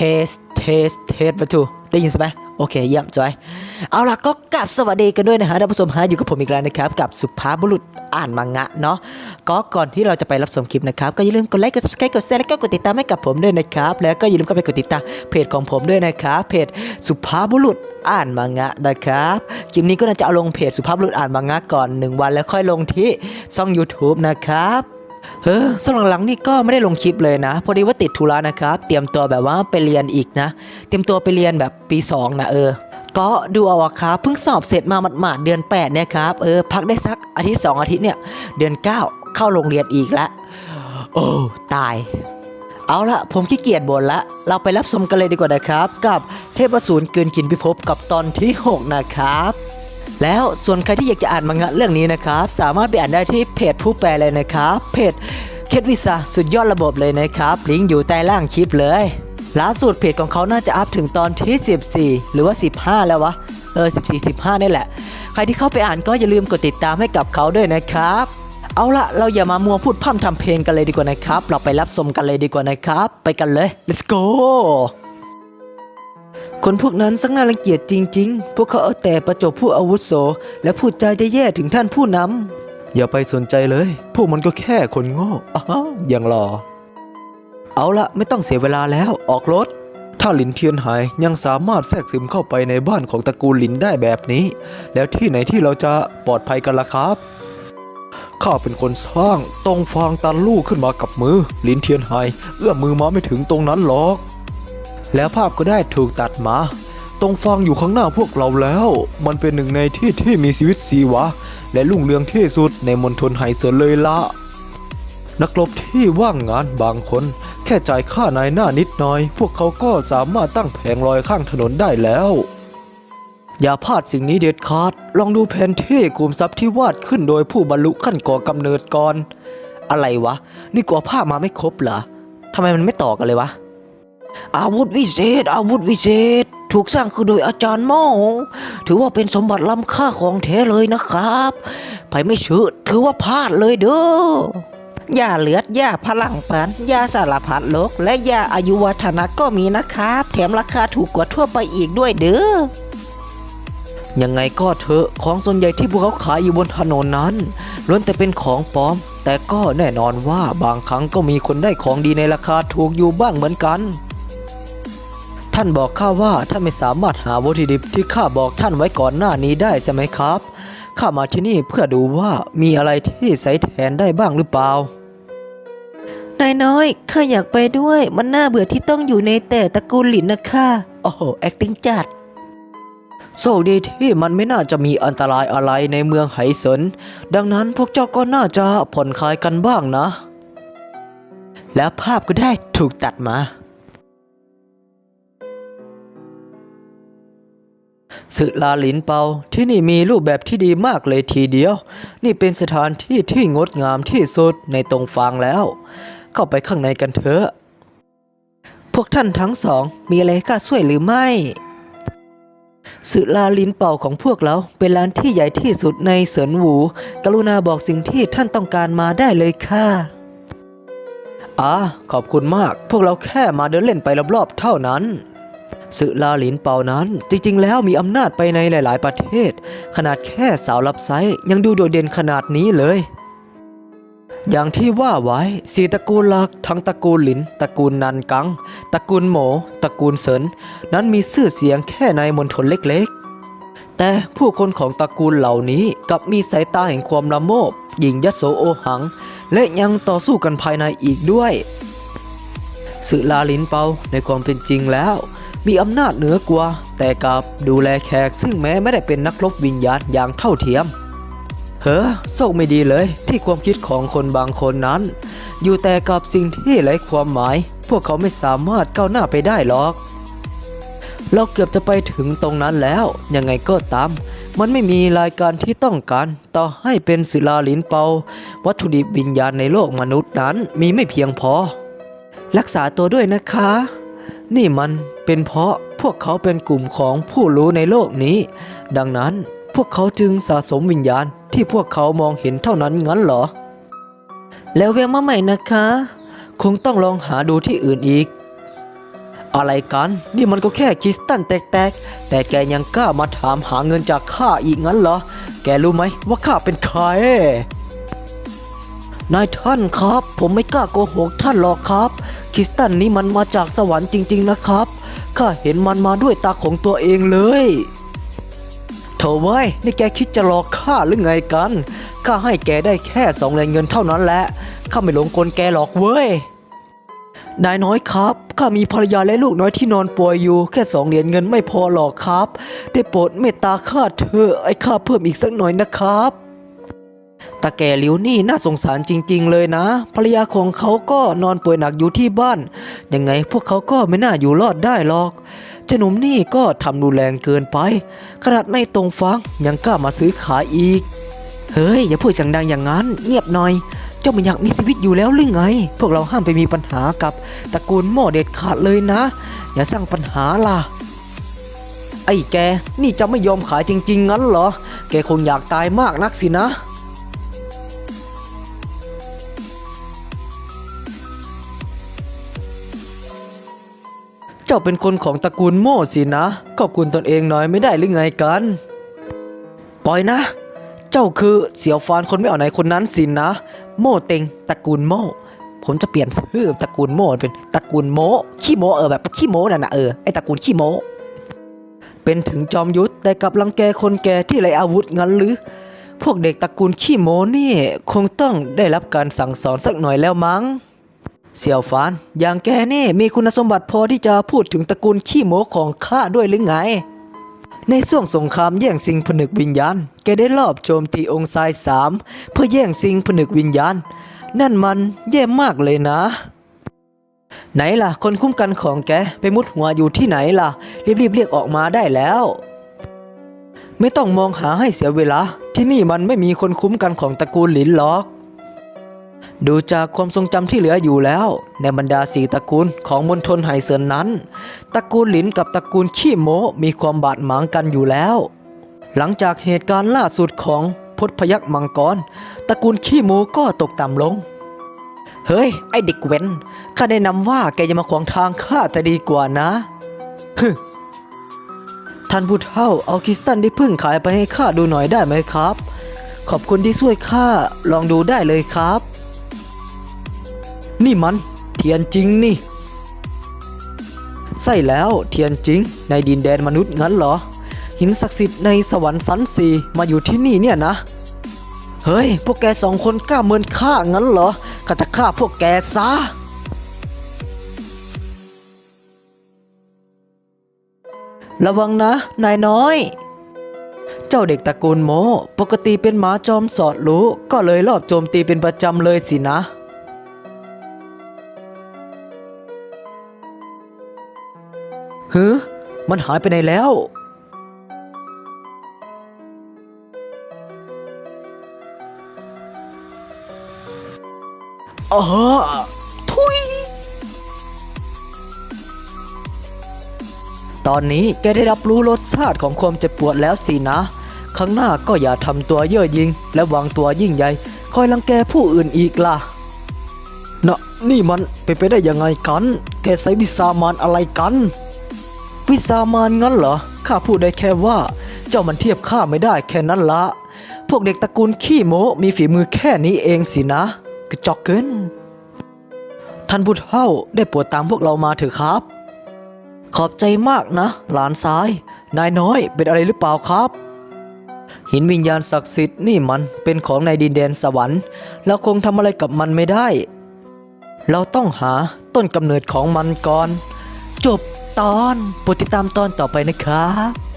เทส เทส เทสวัตถุได้ยินใช่ไหมโอเคเยี่ยมจอย เอาล่ะก็กลับสวัสดีกันด้วยนะฮะท่านผู้ชมฮะอยู่กับผมอีกแล้วนะครับ กับสุภาพบุรุษอ่านมังงะเนาะก็ก่อนที่เราจะไปรับชมคลิปนะครับ ก็อย่าลืมกดไลค์กด subscribe กดแชร์แล้วก็กดติดตามให้กับผมด้วยนะครับ แล้วก็อย่าลืมเข้าไปกดติดตามเพจของผมด้วยนะครับเพจสุภาพบุรุษอ่านมังงะนะครับคลิปนี้ก็น่าจะเอาลงเพจสุภาพบุรุษอ่านมังงะก่อนหนึ่งวันแล้วค่อยลงที่ช่อง YouTube นะครับ เฮ้อช่วงหลังๆนี่ก็ไม่ได้ลงคลิปเลยนะ พอดีว่าติดธุระนะครับ เตรียมตัวแบบว่าไปเรียนอีกนะ เตรียมตัวไปเรียนแบบปี2นะเออ ก็ดูเอาครับเพิ่งสอบเสร็จมาหมาดๆเดือน8เนี่ยครับ เออ พักได้สักอาทิตย์ 2 อาทิตย์เนี่ย เดือน 9 เข้าโรงเรียนอีกแล้วโอ้ ตาย เอาละผมขี้เกียจบ่นละ เราไปรับชมกันเลยดีกว่านะครับ กับเทพสูรเกินกินพิภพกับตอนที่ 6 นะครับ แล้วส่วนใครที่อยากจะอ่านมังงะเรื่องนี้นะครับ สามารถไปอ่านได้ที่เพจผู้แปลเลยนะครับ เพจเคทวิซาสุดยอดระบบเลยนะครับ ลิงก์อยู่ใต้ล่างคลิปเลยล่าสุดเพจของเขาน่าจะอัพถึงตอนที่ 14 หรือว่า 15 แล้ววะ เออ 14 15 นี่แหละ ใครที่เข้าไปอ่านก็อย่าลืมกดติดตามให้กับเขาด้วยนะครับ เอาละเราอย่ามามัวพูดพร่ำทำเพลงกันเลยดีกว่านะครับ เราไปรับชมกันเลยดีกว่านะครับ ไปกันเลย let's go คนพวกนั้นสักน่ารังเกียจจริง ๆ พวกเขาเอาแต่ประจบผู้อาวุโส และพูดจาแย่ๆถึงท่านผู้นำ อย่าไปสนใจเลย พวกมันก็แค่คนโง่อ้าอย่างหล่อเอาละไม่ต้องเสียเวลาแล้วออกรถ ถ้าหลินเทียนหายยังสามารถแทรกซึมเข้าไปในบ้านของตระกูลหลินได้แบบนี้ แล้วที่ไหนที่เราจะปลอดภัยกันล่ะครับข้าเป็นคนสร้างตรงฟางตันลู่ขึ้นมากับมือลินเทียนหายเอื้อมมือมาไม่ถึงตรงนั้นหรอก แล้วภาพก็ได้ถูกตัดมา ตรงฟางอยู่ข้างหน้าพวกเราแล้ว มันเป็นหนึ่งในที่ที่มีชีวิตชีวะ และรุ่งเรืองที่สุดในมณฑลไหเสือเลยละ นักรบที่ว่างงานบางคน แค่จ่ายค่านายหน้านิดหน่อย พวกเขาก็สามารถตั้งแผงลอยข้างถนนได้แล้ว อย่าพลาดสิ่งนี้เด็ดขาด ลองดูแผนที่กลุ่มทรัพย์ที่วาดขึ้นโดยผู้บรรลุขั้นก่อกำเนิดก่อน อะไรวะ นี่กลัวภาพมาไม่ครบเหรอทำไมมันไม่ต่อกันเลยวะ อาวุธวิเศษ อาวุธวิเศษ ถูกสร้างขึ้นโดยอาจารย์โมถือว่าเป็นสมบัติล้ำค่าของแท้เลยนะครับไปไม่เชื่อถือว่าพลาดเลยเด้อยาเลือดยาพลังปันยาสารพัดโลกและยาอายุวัฒนะก็มีนะครับ แถมราคาถูกกว่าทั่วไปอีกด้วยเด้อยังไงก็เถอะของส่วนใหญ่ที่พวกเขาขายอยู่บนถนนนั้นล้วนแต่เป็นของปลอม แต่ก็แน่นอนว่าบางครั้งก็มีคนได้ของดีในราคาถูกอยู่บ้างเหมือนกัน ท่านบอกข้าว่าท่านไม่สามารถหาวัตถุดิบที่ข้าบอกท่านไว้ก่อนหน้านี้ได้ใช่ไหมครับ ข้ามาที่นี่เพื่อดูว่ามีอะไรที่ใส่แทนได้บ้างหรือเปล่า นายน้อยข้าอยากไปด้วย มันน่าเบื่อที่ต้องอยู่ในแต่ตระกูลหลินนะค่ะ โอ้โหแอคติ้งจัดโชคดีที่มันไม่น่าจะมีอันตรายอะไรในเมืองไหเซินดังนั้นพวกเจ้าก็น่าจะผ่อนคลายกันบ้างนะ แล้วภาพก็ได้ถูกตัดมา สึลาหลินเปาที่นี่มีรูปแบบที่ดีมากเลยทีเดียว นี่เป็นสถานที่ที่งดงามที่สุดในตรงฟางแล้ว เข้าไปข้างในกันเถอะ พวกท่านทั้งสองมีอะไรให้ข้าช่วยหรือไม่สึลาลินเป่าของพวกเราเป็นร้านที่ใหญ่ที่สุดในเสินหวู กรุณาบอกสิ่งที่ท่านต้องการมาได้เลยค่ะอ่าขอบคุณมาก พวกเราแค่มาเดินเล่นไปรอบๆเท่านั้น สึลาหลินเปานั้นจริงๆ แล้วมีอำนาจไปในหลายๆ ประเทศ ขนาดแค่สาวรับไซยังดูโดดเด่นขนาดนี้เลย อย่างที่ว่าไว้สีตระกูลหลักทั้งตระกูลหลินตระกูลนันกังตระกูลโหมตระกูลเซินนั้นมีชื่อเสียงแค่ในมณฑลเล็กๆ แต่ผู้คนของตระกูลเหล่านี้กับมีสายตาแห่งความละโมบหยิ่งยโสโอหัง และยังต่อสู้กันภายในอีกด้วยสึลาลินเปาในความเป็นจริงแล้ว มีอำนาจเหนือกว่า แต่กับดูแลแขกซึ่งแม้ไม่ได้เป็นนักรบวิญญาณอย่างเท่าเทียม เฮ้อโชคไม่ดีเลยที่ความคิดของคนบางคนนั้น อยู่แต่กับสิ่งที่ไร้ความหมาย พวกเขาไม่สามารถก้าวหน้าไปได้หรอก เราเกือบจะไปถึงตรงนั้นแล้ว ยังไงก็ตาม มันไม่มีรายการที่ต้องการ ต่อให้เป็นศิลาลินเปา วัตถุดิบวิญญาณในโลกมนุษย์นั้นมีไม่เพียงพอ รักษาตัวด้วยนะคะ นี่มัน เป็นเพราะพวกเขาเป็นกลุ่มของผู้รู้ในโลกนี้ ดังนั้นพวกเขาจึงสะสมวิญญาณที่พวกเขามองเห็นเท่านั้นงั้นเหรอ แล้วแวะมาใหม่นะคะ คงต้องลองหาดูที่อื่นอีก อะไรกัน นี่มันก็แค่คริสตัลแตกๆ แต่แกยังกล้ามาถามหาเงินจากข้าอีกงั้นเหรอ แกรู้ไหมว่าข้าเป็นใครนายท่านครับ ผมไม่กล้าโกหกท่านหรอกครับ คริสตัลนี้มันมาจากสวรรค์จริง ๆ นะครับ ข้าเห็นมันมาด้วยตาของตัวเองเลยโถเว้ยนี่แกคิดจะหลอกข้าหรือไงกัน ข้าให้แกได้แค่สองเหรียญเงินเท่านั้นแหละ ข้าไม่หลงกลแกหรอกเว้ย นายน้อยครับ ข้ามีภรรยาและลูกน้อยที่นอนป่วยอยู่ แค่สองเหรียญเงินไม่พอหรอกครับ ได้โปรดเมตตาข้าเถอะไอ้ข้าเพิ่มอีกสักหน่อยนะครับ ตาแก่หลิวนี่น่าสงสารจริง ๆ เลยนะ ภรรยาของเขาก็นอนป่วยหนักอยู่ที่บ้าน ยังไงพวกเขาก็ไม่น่าอยู่รอดได้หรอกเจ้าหนุ่มนี่ก็ทำรุนแรงเกินไป ขนาดในตรงฟังยังกล้ามาซื้อขายอีก เฮ้ย อย่าพูดเสียงดังอย่างนั้น เงียบหน่อย เจ้าไม่อยากมีชีวิตอยู่แล้วหรือไง พวกเราห้ามไปมีปัญหากับตระกูลหม้อเด็ดขาดเลยนะ อย่าสร้างปัญหาล่ะไอ้แก นี่จะไม่ยอมขายจริง ๆ งั้นเหรอ แกคงอยากตายมากนักสินะ เจ้าเป็นคนของตระกูลโม่สินะ ขอบคุณตนเองน่อยไม่ได้หรือไงกัน ปล่อยนะ เจ้าคือเสี่ยวฟานคนไม่เอาไหนคนนั้นสินะ โม่เต็งตระกูลโม่ผมจะเปลี่ยนชื่อตระกูลโม่เป็นตระกูลโมขี้โมเออแบบขี้โมนั่นนะเออไอตระกูลขี้โมเป็นถึงจอมยุทธแต่กับลังแกคนแก่ที่ไรอาวุธงั้นหรือ พวกเด็กตระกูลขี้โมนี่ คงต้องได้รับการสั่งสอนสักหน่อยแล้วมั้ง เสี่ยวฟาน อย่างแกนี่มีคุณสมบัติพอที่จะพูดถึงตระกูลขี้โมของข้าด้วยหรือไง ในช่วงสงครามแย่งสิงผนึกวิญญาณ แกได้ลอบโจมตีองค์ทรายสามเพื่อแย่งสิงผนึกวิญญาณ นั่นมันแย่มากเลยนะ ไหนล่ะ คนคุ้มกันของแกไปมุดหัวอยู่ที่ไหนล่ะ รีบๆเรียกออกมาได้แล้ว ไม่ต้องมองหาให้เสียเวลา ที่นี่มันไม่มีคนคุ้มกันของตระกูลหลินหรอก ดูจากความทรงจำที่เหลืออยู่แล้ว ในบรรดาสี่ตระกูลของมณฑลไหเซินนั้น ตระกูลหลินกับตระกูลขี้โมมีความบาดหมางกันอยู่แล้ว หลังจากเหตุการณ์ล่าสุดของพทพยักมังกร ตระกูลขี้โมก็ตกต่ำลง เฮ้ย ไอเด็กเว้นข้าแนะนำว่าแกจะมาขวางทางข้าจะดีกว่านะฮึท่านผู้เฒ่าเอาคิสตัลที่เพิ่งขายไปให้ข้าดูหน่อยได้ไหมครับ ขอบคุณที่ช่วยข้าลองดูได้เลยครับ นี่มัน เทียนจริงนี่ ใช่แล้วเทียนจริง ในดินแดนมนุษย์งั้นเหรอ หินศักดิ์สิทธิ์ในสวรรค์สันสีมาอยู่ที่นี่เนี่ยนะ เฮ้ย พวกแกสองคนกล้าเมินฆ่างั้นเหรอข้าจะฆ่าพวกแกซะระวังนะ นายน้อย เจ้าเด็กตระกูลโม ปกติเป็นหมาจอมสอดรู้ ก็เลยรอบโจมตีเป็นประจำเลยสินะ มันหายไปไหนแล้ว อ๋อทุย ตอนนี้แกได้รับรู้รสชาติของความเจ็บปวดแล้วสินะ ครั้งหน้าก็อย่าทำตัวเย่อหยิงและวางตัวยิ่งใหญ่ คอยรังแกผู้อื่นอีกล่ะนะนี่มันเป็นไปได้ยังไงกัน แกใช้วิสามานอะไรกัน วิสามานงั้นเหรอ ข้าพูดได้แค่ว่า เจ้ามันเทียบข้าไม่ได้แค่นั้นละ พวกเด็กตระกูลขี้โมมีฝีมือแค่นี้เองสินะกระจอกเกิน ท่านผู้เฒ่าได้ปรดตามพวกเรามาเถอะครับ ขอบใจมากนะ หลานซ้าย นายน้อยเป็นอะไรหรือเปล่าครับ หินวิญญาณศักดิ์สิทธิ์นี่มันเป็นของในดินแดนสวรรค์เราคงทำอะไรกับมันไม่ได้ เราต้องหาต้นกำเนิดของมันก่อน จบ ตอนโปรดติดตามตอนต่อไปนะครับ